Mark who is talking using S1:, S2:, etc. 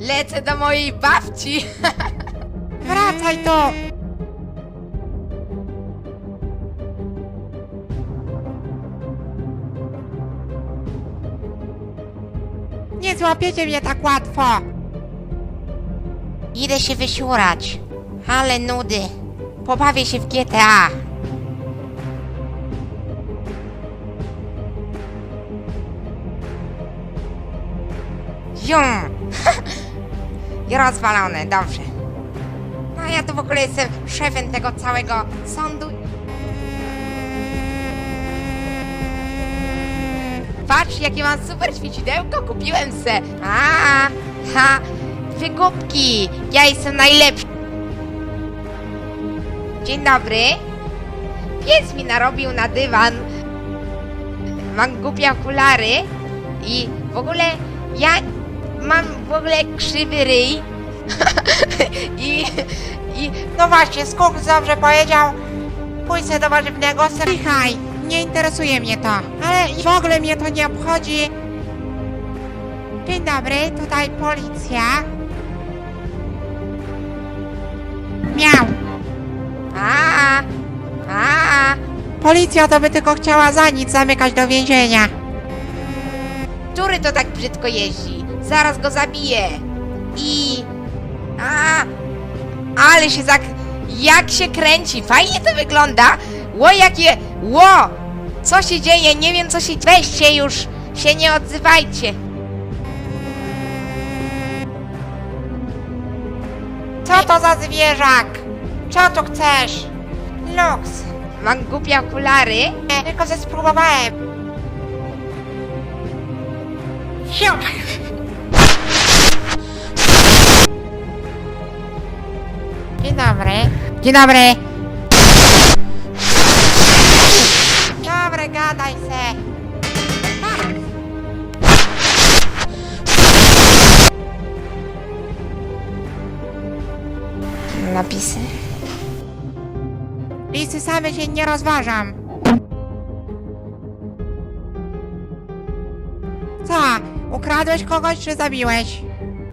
S1: Lecę do mojej babci.
S2: Wracaj tu! Nie złapiecie mnie tak łatwo! Idę się wysiurać. Ale nudy. Pobawię się w GTA. Zium! I rozwalone, dobrze. No ja tu w ogóle jestem szefem tego całego sądu.
S1: Patrz, jakie mam super świecidełko, kupiłem se. A, ha, wygubki. Ja jestem najlepszy. Dzień dobry. Pies mi narobił na dywan. Mam głupie okulary i w ogóle ja mam w ogóle krzywy ryj. I, i
S2: No właśnie, Skunk dobrze powiedział. Pójdź do warzywnego Słuchaj, nie interesuje mnie to. Ale w ogóle mnie to nie obchodzi. Dzień dobry, tutaj policja. Miał.
S1: a, a,
S2: Policja to by tylko chciała za nic zamykać do więzienia.
S1: Który to tak brzydko jeździ? Zaraz go zabiję. I... A, ale się zak... Jak się kręci, fajnie to wygląda. Ło, jakie... Ło! Co się dzieje? Nie wiem, co się... Weźcie już, się nie odzywajcie.
S2: Co to za zwierzak? Co tu chcesz? Lux.
S1: Mam głupie okulary.
S2: Nie, tylko ze spróbowałem. Dzień dobry. Dzień dobry. Dobry, gadaj se.
S1: Napisy.
S2: Lisy same się nie rozważam. Co? Ukradłeś kogoś czy zabiłeś?